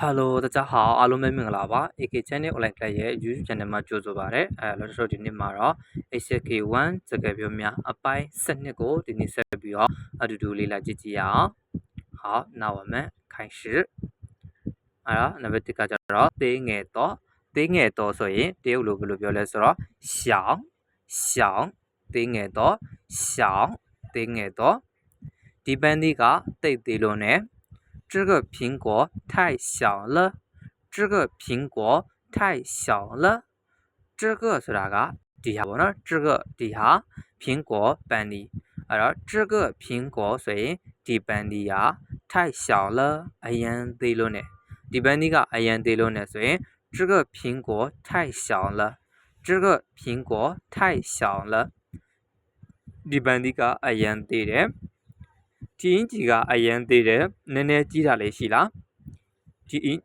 Hello 大家好အားလုံးပဲမင်္ဂလာပါ AK Channel Online Class ရဲ့ YouTube Channel မှာကြိုဆိုပါရစေအဲလို့ဆိုဒီနေ့မှာတော့ HK1 စကားပြောများအပိုင်း7ကိုဒီနေ့ဆက်ပြီးတော့အတူတူလေ့လာကြည့်ကြည့်ရအောင်好那我们开始အဲ့တော့နံပါတ်1ကကျတော့သေးငယ်တော့သေးငယ်တော့ဆိုရင်တရုတ်လိုဘယ်လိုပြောလဲဆိုတော့小小သေးငယ်တော့小သေးငယ်တော့ဒီပန်းဒီကတိတ်သေးလို့ ਨੇ 这个苹果太小了，这个苹果太小了。这个ဆိုတာကဒီဟာပေါ့နော်，这个ဒီဟာ苹果ပန်းဒီအဲ့တော့这个苹果ဆိုရင်ဒီပန်းဒီက太小了အရန်သေးလို့ ਨੇ ဒီပန်းဒီကအရန်သေးလို့ ਨੇ ဆိုရင်这个苹果太小了，这个苹果太小了ဒီပန်းဒီကအရန်သေးတယ် ဒီအင်ဂျီကအရန်သေးတယ်နည်းနည်းကြီးတာလေးရှိလားဒီအင်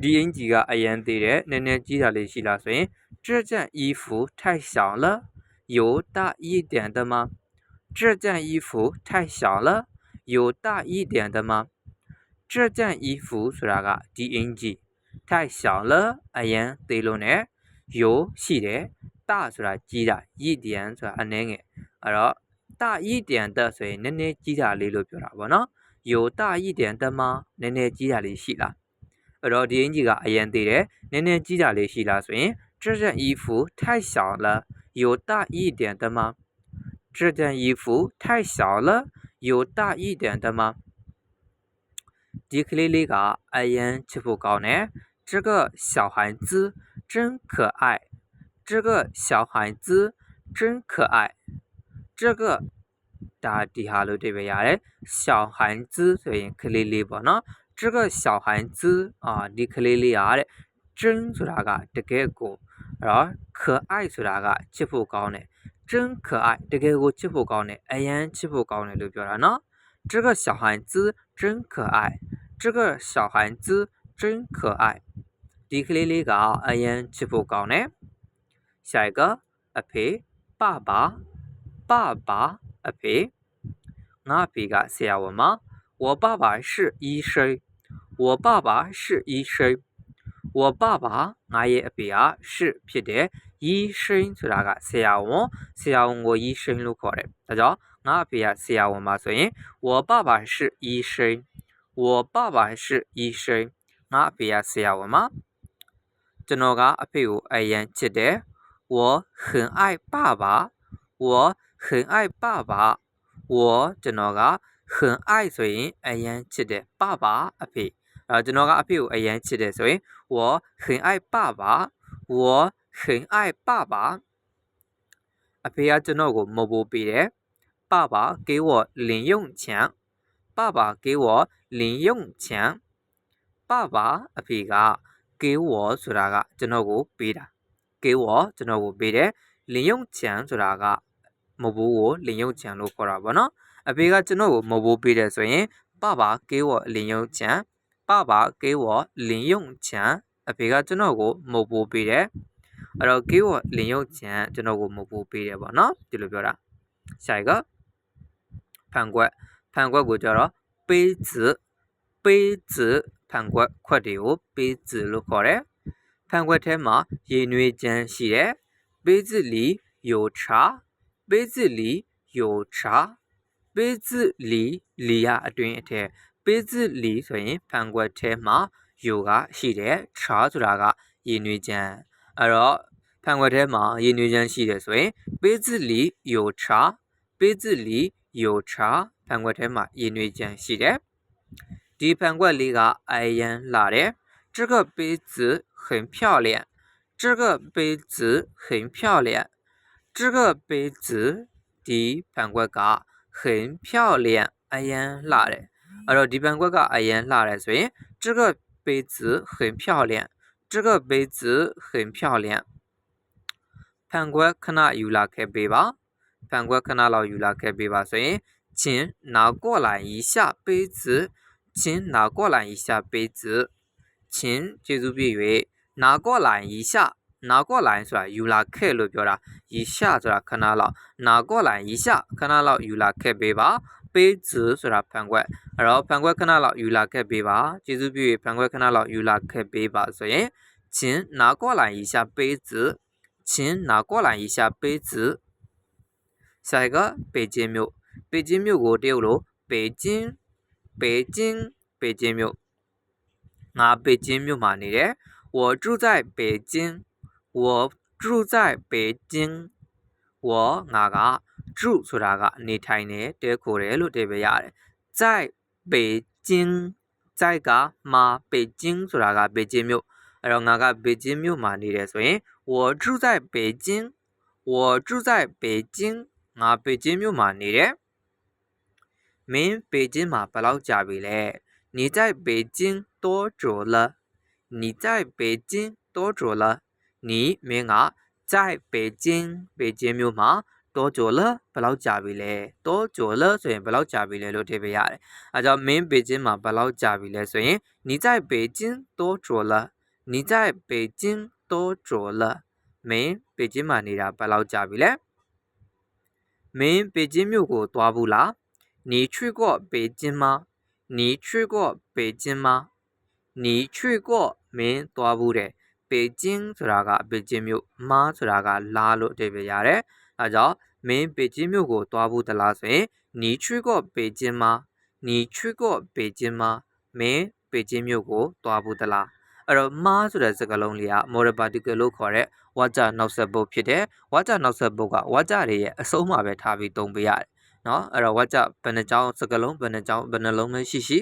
ဒီအင်ဂျီကအရန်သေးတယ်နည်းနည်းကြီးတာလေးရှိလားဆိုရင်这件衣服太小了有大一点的吗这件衣服太小了有大一点的吗这件衣服ဆိုတာကဒီအင်ဂျီ太小了အရန်သေးလို့ ਨੇ 有ရှိတယ်大ဆိုတာကြီးတာ一点ဆိုတာအနည်းငယ်အဲ့တော့ 大一点的ဆိုရင်နည်းနည်းကြီးတာလေးလို့ပြောတာပေါ့နော်有大一点的吗နည်းနည်းကြီးတာလေးရှိလားအဲ့တော့ဒီအင်ဂျီကအရန်သေးတယ်နည်းနည်းကြီးတာလေးရှိလားဆိုရင်这件衣服太小了有大一点的吗这件衣服太小了有大一点的吗ဒီကလေးလေးကအရန်ချစ်ဖို့ကောင်းတယ်这个小孩子真可爱这个小孩子真可爱 这个ဒါဒီဟာလို့တွေ့ပဲရတယ်小孩子ဆိုရင်ကလေးလေးပေါ့နော်这个小孩子အာဒီကလေးလေးရတဲ့真ဆိုတာကတကယ်ကိုအဲ့တော့可爱ဆိုတာကချစ်ဖို့ကောင်းတယ်真可爱တကယ်ကိုချစ်ဖို့ကောင်းတယ်အရန်ချစ်ဖို့ကောင်းတယ်လို့ပြောတာနော်这个小孩子真可爱这个小孩子真可爱ဒီကလေးလေးကအရန်ချစ်ဖို့ကောင်းတယ်下一个အဖေ爸爸 爸爸အဖေငါအဖေကဆရာဝန်မ我爸爸是医生我爸爸是医生我爸爸ငါရဲ့အဖေက是ဖြစ်တယ်医生ဆိုတာကဆရာဝန်ဆရာဝန်ကို医生လို့ခေါ်တယ်ဒါကြောင့်ငါအဖေကဆရာဝန်ပါဆိုရင်我爸爸是医生我爸爸是医生ငါအဖေကဆရာဝန်ပါကျွန်တော်ကအဖေကိုအရန်ချစ်တယ်我很爱爸爸我 很爱爸爸我ကျွန်တော်က很爱ဆိုရင်အရန်ချစ်တယ်爸爸အဖေအဲကျွန်တော်ကအဖေကိုအရန်ချစ်တယ်ဆိုရင်我很爱爸爸我很爱爸爸အဖေကကျွန်တော်ကိုမဟုတ်ဘူးပေးတယ်爸爸给我零用钱爸爸给我零用钱爸爸အဖေက给我ဆိုတာကကျွန်တော်ကိုပေးတာ给我ကျွန်တော်ကိုပေးတယ်零用钱ဆိုတာက မဟုတ်ဘူးကို零用钱လို့ခေါ်တာပေါ့နော်အဖေကကျွန်တော်ကိုမဟုတ်ဘူးပေးတယ်ဆိုရင်爸爸给我零用钱爸爸给我零用钱အဖေကကျွန်တော်ကိုမဟုတ်ဘူးပေးတယ်အဲ့တော့给我零用钱ကျွန်တော်ကိုမဟုတ်ဘူးပေးတယ်ပေါ့နော်ဒီလိုပြောတာ下一个ဖန်ခွက်ဖန်ခွက်ကိုကြတော့杯子杯子ဖန်ခွက်ခွက်တွေကို杯子လို့ခေါ်တယ်ဖန်ခွက်ထဲမှာရေနွေးချမ်းရှိတယ်杯子里有茶 杯子里有茶杯子里လီရအတွင်းအထက်杯子里ဆိုရင်ဖန်ခွက်ထဲမှာယူကရှိတယ်茶ဆိုတာကရေနွေးချမ်းအဲ့တော့ဖန်ခွက်ထဲမှာရေနွေးချမ်းရှိတယ်ဆိုရင်杯子里有茶杯子里有茶ဖန်ခွက်ထဲမှာရေနွေးချမ်းရှိတယ်ဒီဖန်ခွက်လေးကအရန်လာတယ်这个杯子很漂亮这个杯子很漂亮 这个杯子ဒီဖန်ခွက်က很漂亮အရန်လာတယ်အဲ့တော့ဒီဖန်ခွက်ကအရန်လာတယ်ဆိုရင်这个杯子很漂亮这个杯子很漂亮ဖန်ခွက်ခဏယူလာခဲ့ပေးပါဖန်ခွက်ခဏလောက်ယူလာခဲ့ပေးပါဆိုရင်请拿过来一下杯子请拿过来一下杯子请ကျေးဇူးပြု၍拿过来一下 拿过来ဆိုတာယူလာခဲ့လို့ပြောတာ一下ဆိုတာခဏလောက်拿过来一下ခဏလောက်ယူလာခဲ့ပေးပါ ပေး子ဆိုတာဖန်ခွက်အဲ့တော့ဖန်ခွက်ခဏလောက်ယူလာခဲ့ပေးပါကျေးဇူးပြု၍ဖန်ခွက်ခဏလောက်ယူလာခဲ့ပေးပါဆိုရင်请拿过来一下杯子请拿过来一下杯子下一个北京မြို့北京မြို့ကိုတရုတ်လို北京北京北京မြို့ငါ北京မြို့မှာနေတယ်我住在北京 我住在北京我ငါက住ဆိုတာကနေထိုင်တယ်တဲခိုတယ်လို့တည်ပြရတယ်在北京在ကမှာ北京ဆိုတာက北京မြို့အဲ့တော့ငါက北京မြို့မှာနေတယ်ဆိုရင်我住在北京我住在北京ငါ北京မြို့မှာနေတယ်မင်း北京မှာဘယ်လောက်ကြာပြီလဲ你在北京多久了你在北京多久了 你မင်းက在北京北京မြို့မှာ多久了ဘယ်လောက်ကြာပြီလဲ多久了ဆိုရင်ဘယ်လောက်ကြာပြီလဲလို့ထည့်ပေးရတယ်အဲကြောင့်မင်း北京မှာဘယ်လောက်ကြာပြီလဲဆိုရင်你在北京多久了你在北京多久了မင်း北京မှာနေတာဘယ်လောက်ကြာပြီလဲမင်း北京မြို့ကိုသွားဘူးလား你去过北京吗你去过北京吗你去过မင်းသွားဘူးတယ် ပေကျင်းဆိုတာကပေကျင်းမြို့မားဆိုတာကလာလို့အဓိပ္ပာယ်ရတယ်။အဲကြောင့်မင်းပေကျင်းမြို့ကိုသွားဖို့တလားဆိုရင်နီချွေ့ကော့ပေကျင်းမာနီချွေ့ကော့ပေကျင်းမာမင်းပေကျင်းမြို့ကိုသွားဖို့တလားအဲ့တော့မားဆိုတဲ့စကားလုံးလေးက motor particle လို့ခေါ်တဲ့ဝါကျနောက်ဆက်ပုတ်ဖြစ်တယ်။ဝါကျနောက်ဆက်ပုတ်ကဝါကျတွေရဲ့အဆုံးမှာပဲထားပြီးသုံးပေးရတယ်။နော်အဲ့တော့ဝါကျဘယ်နှကြောင်းစကားလုံးဘယ်နှကြောင်းဘယ်နှလုံးပဲရှိရှိ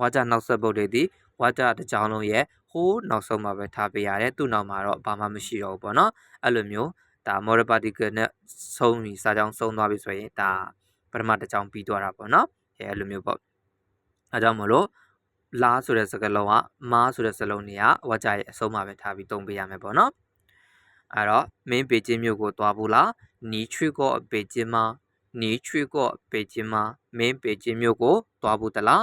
ဝါကြနောက်ဆက်ပုတ်တွေဒီဝါကြတစ်ကြောင်းလုံးရဲ့ဟိုးနောက်ဆုံးမှာပဲထားပေးရတယ်သူ့နောက်မှာတော့ဘာမှမရှိတော့ဘူးပေါ့နော်အဲ့လိုမျိုးဒါ modal particle နဲ့ဆုံးပြီးစာကြောင်းဆုံးသွားပြီဆိုရင်ဒါပထမတစ်ကြောင်းပြီးသွားတာပေါ့နော်အဲအဲ့လိုမျိုးပေါ့အဲကြောင့်မလို့လာဆိုတဲ့စကားလုံးကမားဆိုတဲ့စလုံးတွေကဝါကြရဲ့အဆုံးမှာပဲထားပြီးသုံးပေးရမယ်ပေါ့နော်အဲ့တော့မင်းပေကျင်းမြို့ကိုသွားဘူးလားနီချွေကောပေကျင်းမှာနီချွေကောပေကျင်းမှာမင်းပေကျင်းမြို့ကိုသွားဘူးတလား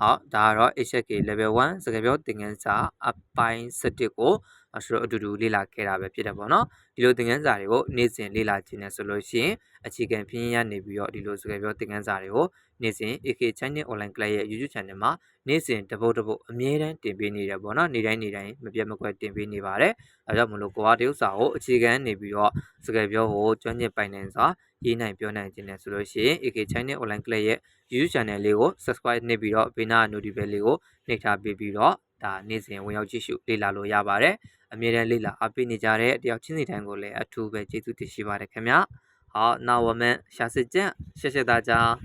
ဟောဒါကတော့ HSK level 1စကားပြောသင်ခန်းစာအပိုင်း7ကို အဆိုအတူတူလေ့လာခဲ့တာပဲဖြစ်တယ်ပေါ့နော်ဒီလိုသင်ခန်းစာတွေကိုနေ့စဉ်လေ့လာခြင်းနဲ့ဆိုလို့ရှိရင်အခြေခံပြင်းရနေပြီးတော့ဒီလိုစကားပြောသင်ခန်းစာတွေကိုနေ့စဉ် AK Channel Online Class ရဲ့ YouTube Channel မှာနေ့စဉ်တပုတ်တပုတ်အမြဲတမ်းတင်ပေးနေတယ်ပေါ့နော်နေ့တိုင်းနေ့တိုင်းမပြတ်မကွက်တင်ပေးနေပါတယ်အဲကြောင့်မလို့ကိုကတရုပ်စာကိုအခြေခံနေပြီးတော့စကားပြောကိုကျွမ်းကျင်ပိုင်နိုင်စွာရေးနိုင်ပြောနိုင်ခြင်းနဲ့ဆိုလို့ရှိရင် AK Channel Online Class ရဲ့ YouTube Channel လေးကို Subscribe နှိပ်ပြီးတော့ဘေးနား Notification လေးကိုနှိပ်ထားပေးပြီးတော့ ဒါနေ့စဉ်ဝင်ရောက်ကြည့်ရှုလေ့လာလို့ရပါတယ်အမြဲတမ်းလေ့လာအားပေးနေကြတဲ့တယောက်ချင်းစီတိုင်းကိုလည်းအထူးပဲကျေးဇူးတင်ရှိပါတယ်ခင်ဗျာ好，那我们下次见，谢谢大家。